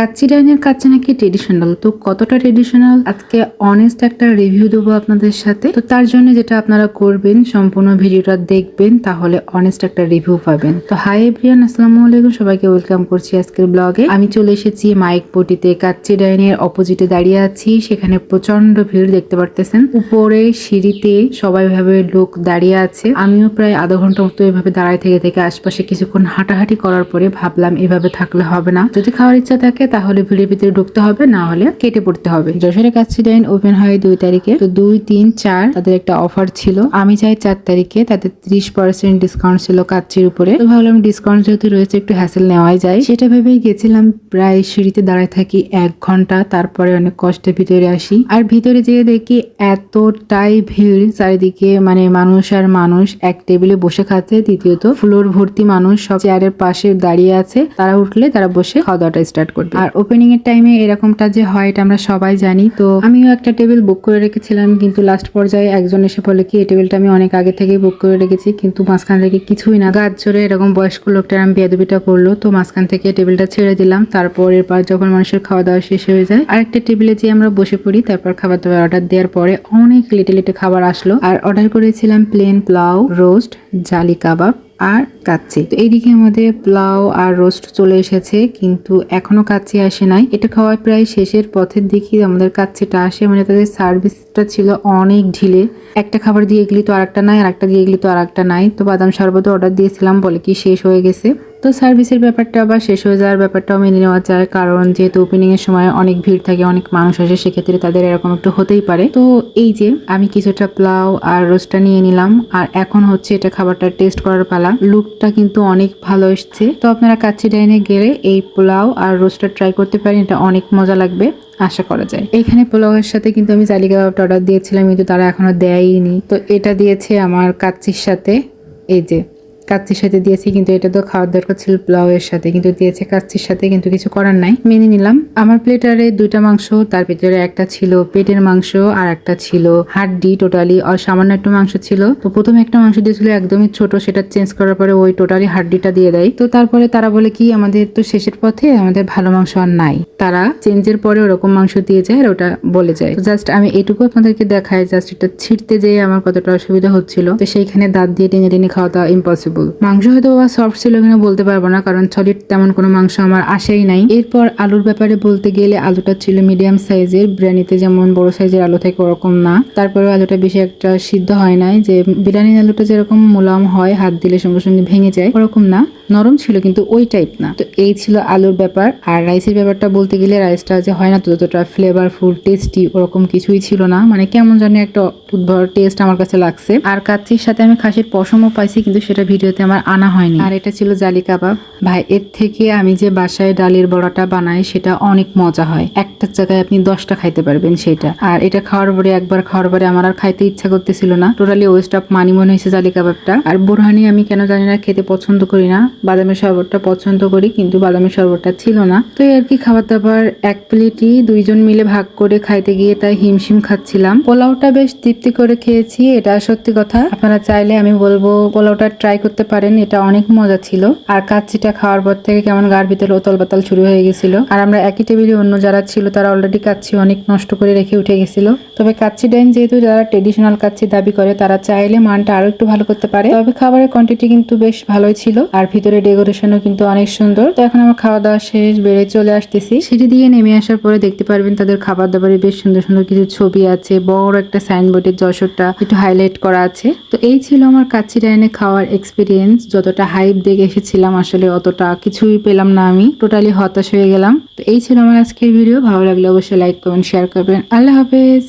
কাচ্চি ডাইনের কাচ্চি নাকি ট্রেডিশনাল তো কতটা ট্রেডিশনাল আজকে অনেস্ট একটা রিভিউ দেবো আপনাদের সাথে। তো তার জন্য যেটা আপনারা করবেন, সম্পূর্ণ ভিডিওটা দেখবেন, তাহলে অনেস্ট একটা রিভিউ পাবেন। তো হাই এভরিয়ান আসসালামু আলাইকুম। সবাইকে ওয়েলকাম করছি আজকের ব্লগে আমি চলে এসেছি মাইক পটিতে কাচ্চি ডাইনের অপোজিটে দাঁড়িয়ে আছি। সেখানে প্রচণ্ড ভিড়, দেখতে পারতেছেন? উপরে সিঁড়িতে সবাই ভাবে লোক দাঁড়িয়ে আছে। আমিও প্রায় আধা ঘণ্টা মতো এভাবে দাঁড়ায় থেকে থেকে আশপাশে কিছুক্ষণ হাঁটাহাঁটি করার পরে ভাবলাম এভাবে থাকলে হবে না। যদি খাওয়ার ইচ্ছা থাকে তাহলে ভিড়ের ভিতরে ঢুকতে হবে, না হলে কেটে পড়তে হবে। যশোরের কাচ্চি ডাইন ওপেন হয় দুই তারিখে। তো দুই, তিন, চার তাদের একটা অফার ছিল। আমি চাই চার তারিখে তাদের ত্রিশ পার্সেন্ট ডিসকাউন্ট ছিল কাচ্চির উপরে। তো ভাবলাম ডিসকাউন্ট যেহেতু রয়েছে, একটু হ্যাসেল নেওয়াই যায়। সেটা ভেবেই গেছিলাম, প্রায় সিঁড়িতে দাঁড়ায় থাকি এক ঘণ্টা, তারপরে অনেক কষ্টে ভিতরে আসি। আর ভিতরে যেয়ে দেখি এতটাই ভিড়, চারিদিকে মানে মানুষ আর মানুষ, এক টেবিলে বসে খাচ্ছে। দ্বিতীয়ত ফ্লোর ভর্তি মানুষ, সব চেয়ারের পাশে দাঁড়িয়ে আছে। তারা উঠলে তারা বসে খাওয়া দাওয়াটা স্টার্ট করবে আর ওপেনিং এর টাইমে এরকমটা যে হয়, এটা আমরা সবাই জানি। তো আমিও একটা টেবিল বুক করে রেখেছিলাম, কিন্তু লাস্ট পর্যায়ে একজন এসে বলে কি, এই টেবিলটা আমি অনেক আগে থেকেই বুক করে রেখেছি, কিন্তু মাঝখান থেকে কিছুই না। গাছ জোরে এরকম বয়স্ক লোকটার আমি বেদবিটা করল, তো মাঝখান থেকে টেবিলটা ছেড়ে দিলাম। তারপর এরপর যখন মানুষের খাওয়া দাওয়া শেষ হয়ে যায়, আরেকটা টেবিলে যে আমরা বসে পড়ি, তারপর খাবার দাবার অর্ডার দেওয়ার পরে অনেক লিটে লিটে খাবার আসলো। আর অর্ডার করেছিলাম প্লেন পোলাও রোস্ট জালি কাবাব আর কাচ্চি। তো এইদিকে আমাদের পোলাও আর রোস্ট চলে এসেছে, কিন্তু এখনও কাচ্চি আসে নাই। এটা খাওয়ার প্রায় শেষের পথের দিকে আমাদের কাচ্চিটা আসে মানে তাদের সার্ভিসটা ছিল অনেক ঢিলে। একটা খাবার দিয়ে গেলি তো আর একটা নাই আর একটা দিয়ে গেলি তো আর একটা নাই। তো বাদাম শরবত অর্ডার দিয়েছিলাম, বলে কি শেষ হয়ে গেছে। তো সার্ভিসের ব্যাপারটা আবার শেষ হয়ে যাওয়ার ব্যাপারটাও মেনে নেওয়া যায়, কারণ যেহেতু ওপেনিং এর সময় অনেক ভিড় থাকে, অনেক মানুষ আসে, সেক্ষেত্রে তাদের এরকম একটু হতেই পারে। তো এই যে আমি কিছুটা পোলাও আর রোস্টটা নিয়ে নিলাম, আর এখন হচ্ছে এটা খাবারটা টেস্ট করার পালা। লুকটা কিন্তু অনেক ভালো এসছে। তো আপনারা কাচ্চি ডাইনে গেলে এই পোলাও আর রোস্টটা ট্রাই করতে পারেন, এটা অনেক মজা লাগবে, আশা করা যায়। এখানে পোলাওয়ের সাথে কিন্তু আমি জালি কাবাবটা অর্ডার দিয়েছিলাম, কিন্তু তারা এখনও দেয়নি তো এটা দিয়েছে আমার কাচ্চির সাথে, এই যে কাচ্চির সাথে দিয়েছি, কিন্তু এটা তো খাওয়ার দরকার ছিল পোলাওয়ের সাথে, কিন্তু দিয়েছে কাচ্চির সাথে, কিন্তু কিছু করার নাই। মেনে নিলাম। আমার প্লেটারে দুইটা মাংস, তার ভিতরে একটা ছিল পেটের মাংস আর একটা ছিল হাড্ডি, টোটালি আর সামান্য একটু মাংস ছিল। তো প্রথমে একটা মাংস দিয়েছিল একদমই ছোট, সেটা চেঞ্জ করার পরে ওই টোটালি হাড্ডিটা দিয়ে দেয়। তো তারপরে তারা বলে কি, আমাদের তো শেষের পথে আমাদের ভালো মাংস আর নাই। তারা চেঞ্জের পরে ওরকম মাংস দিয়ে যায় আর ওটা বলে যায়। জাস্ট আমি এটুকু আপনাদেরকে দেখাই, জাস্ট এটা ছিঁড়তে যেয়ে আমার কতটা অসুবিধা হচ্ছিল। তো সেইখানে দাঁত দিয়ে টেনে টেনে খাওয়া দাওয়া ইম্পসিবল মাংস হয়তো বা সফট ছিল কিনা বলতে পারব না, কারণ সলিড তেমন কোনো মাংস আমার আসেই নাই। এরপর আলুর ব্যাপারে বলতে গেলে আলুটা ছিল মিডিয়াম সাইজের বিরিয়ানিতে যেমন বড় সাইজের আলু থাকে ওরকম না। তারপরে আলুটা বেশি একটা সিদ্ধ হয় নাই যে, বিরিয়ানির আলুটা যেরকম মোলাম হয়, হাত দিলে সঙ্গে সঙ্গে ভেঙে যায়, ওরকম না। নরম ছিল, কিন্তু ওই টাইপ না। তো এই ছিল আলুর ব্যাপার। আর রাইসের ব্যাপারটা বলতে গেলে রাইসটা যে হয় না ততটা ফ্লেভারফুল টেস্টি ওরকম কিছুই ছিল না। মানে কেমন জানি একটা উদ্ভর টেস্ট আমার কাছে লাগছে। আর কাচ্চির সাথে আমি খাসির পশমও পাইছি, কিন্তু সেটা ভিডিওতে আমার আনা হয়নি। আর এটা ছিল জালি কাবাব। ভাই, এর থেকে আমি যে বাসায় ডালের বড়াটা বানাই, সেটা অনেক মজা হয়। একটা জায়গায় আপনি দশটা খাইতে পারবেন সেটা। আর এটা খাওয়ার পরে, একবার খাওয়ার পরে আমার আর খাইতে ইচ্ছা করতেছিল না। টোটালি ওয়েস্ট অফ মানি মনে হয়েছে জালি কাবাবটা। আর বোরহানি আমি কেন জানি না খেতে পছন্দ করি না। বাদামের শরবতটা পছন্দ করি, কিন্তু বাদামের শরবতটা ছিল না। তো আর কি খাবার দাবার এক প্লেটই দুইজন মিলে ভাগ করে খাইতে গিয়ে তাই হিমশিম খাচ্ছিলাম। পোলাওটা বেশ তৃপ্তি করে খেয়েছি, এটা সত্যি কথা। আপনারা চাইলে আমি বলব, পোলাওটা ট্রাই করতে পারেন, এটা অনেক মজা ছিল। আর কাচ্চিটা খাওয়ার পর থেকে কেমন গার ভিতরে ওতল বাতাল শুরু হয়ে গেছিল। আর আমরা একই টেবিলে অন্য যারা ছিল, তারা অলরেডি কাচ্চি অনেক নষ্ট করে রেখে উঠে গেছিল। তবে কাচ্চি ডাইন যেহেতু যারা ট্রেডিশনাল কাচ্চি দাবি করে, তারা চাইলে মানটা আরও একটু ভালো করতে পারে। তবে খাবারের কোয়ান্টিটি কিন্তু বেশ ভালোই ছিল। আর ভিতরে ডেকোরেশনও কিন্তু অনেক সুন্দর। তো এখন আমার খাওয়া দাওয়া শেষ, বেড়ে চলে আসতেছি। সিঁড়ি দিয়ে নেমে আসার পরে দেখতে পারবেন তাদের খাবার দাবারে বেশ সুন্দর সুন্দর কিছু ছবি আছে, বড় একটা সাইনবোর্ডের যশোরটা একটু হাইলাইট করা আছে। তো এই ছিল আমার কাচ্চি ডাইনে খাওয়ার এক্সপিরিয়েন্স যতটা হাইপ দেখে এসেছিলাম আসলে অতটা কিছুই পেলাম না আমি টোটালি হতাশ হয়ে গেলাম। তো এই ছিল আমার আজকের ভিডিও ভালো লাগলে অবশ্যই লাইক করবেন শেয়ার করবেন। আল্লাহ হাফেজ!